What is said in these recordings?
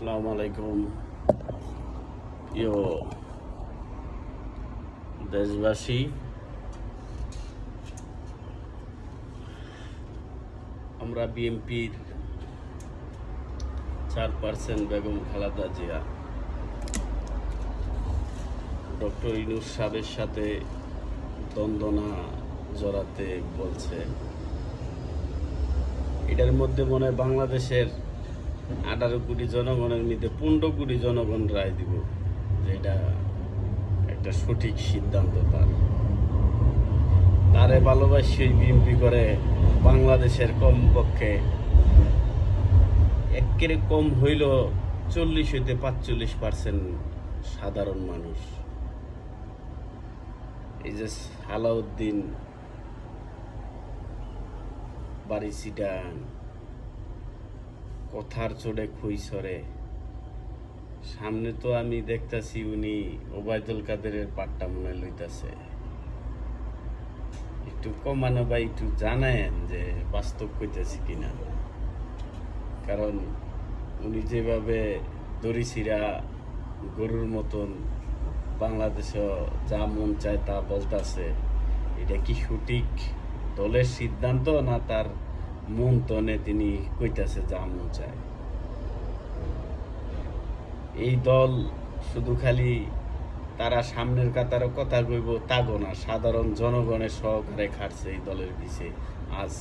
আসসালামু আলাইকুম। প্রিয় দেশবাসী, আমরা বিএনপির চেয়ারপারসন বেগম খালাদা জিয়া, ডক্টর ইনুস সাহেবের সাথে দ্বন্দ্ব না জড়াতে বলছে। এটার মধ্যে মনে হয় বাংলাদেশের আঠারো কোটি জনগণের মধ্যে পনেরো কোটি জনগণ রায় দিব যে এটা একটা সঠিক সিদ্ধান্ত তার। তারে ভালোবাসি বিএনপি করে বাংলাদেশের কমপক্ষে একের কম হইল চল্লিশ হইতে পাঁচচল্লিশ পার্সেন্ট সাধারণ মানুষ। এই যে সালাউদ্দিন বাড়ি সিটান কথার চোড়ে খুইসরে সামনে তো আমি দেখতাছি উনি ওবায়দুল কাদেরের পাট্টা মনে লইতাছে। একটু কমানো বা একটু জানায়েন যে বাস্তব কইতেছি কিনা। কারণ উনি যেভাবে দড়িছিরা গরুর মতন বাংলাদেশে যা মন চায় তা বলতাছে, এটা কি সঠিক দলের সিদ্ধান্ত না তার মন তনে তিনি কইতাছে যা মন চায়। এই দল শুধু খালি তারা সামনের কাতারও কথা কইব তাগো না, সাধারণ জনগণের সহকারে খাটছে এই দলের পিছে। আজ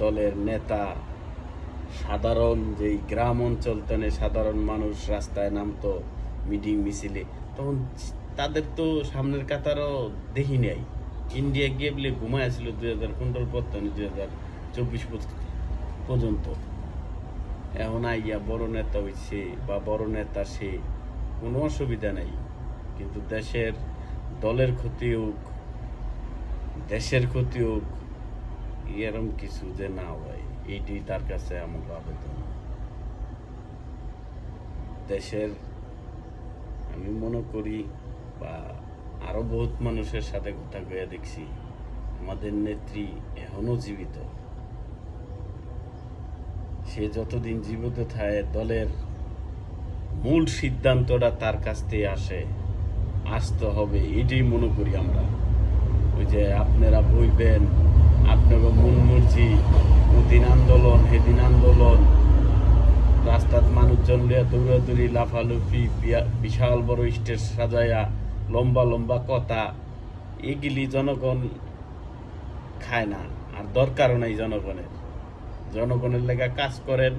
দলের নেতা সাধারণ যেই গ্রাম অঞ্চল তেনে সাধারণ মানুষ রাস্তায় নামতো মিটিং মিছিলে, তখন তাদের তো সামনের কাতারও দেখি নাই। ইন্ডিয়া গিয়ে বলে ঘুমায় আসছিল দুই হাজার পনেরো পর দুই হাজার চব্বিশ পর্যন্ত। এখন আইয়া বড় নেতা হইছে বা বড় নেতা সে কোনো অসুবিধা নাই। কিন্তু দেশের দলের ক্ষতি হোক, দেশের ক্ষতি হোক, এরম কিছু যে না হয় এইটি তার কাছে আমার আবেদন। দেশের, আমি মনে করি, বা আরও বহুত মানুষের সাথে কথা কয়ে দেখছি, আমাদের নেত্রী এখনও জীবিত। সে যতদিন জীবিত থাকে, দলের মূল সিদ্ধান্তটা তার কাছ থেকে আসে। আসতে হবে, এটাই মনে করি আমরা। ওই যে আপনারা বইবেন আপনাকে মর্জি ওদিন আন্দোলন, হেদিন আন্দোলন রাস্তাত মানুষজন লিয়া দৌড়াদৌড়ি, লাফালুফি বিশাল বড় স্টেজ সাজায়া লম্বা লম্বা কথা, এগুলি জনগণ খায় না। আর দরকারও নাই জনগণের। জনগণের লেগা কাজ করেন,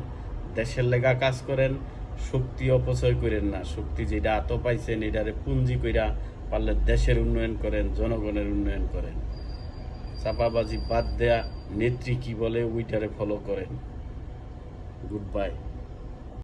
দেশের লেগা কাজ করেন, শক্তি অপচয় করেন না। শক্তি যেটা আত পাইছেন, এটারে পুঞ্জি কইরা পারলে দেশের উন্নয়ন করেন, জনগণের উন্নয়ন করেন। চাপাবাজি বাদ দেয়া নেত্রী কি বলে উইটারে ফলো করেন। Good bye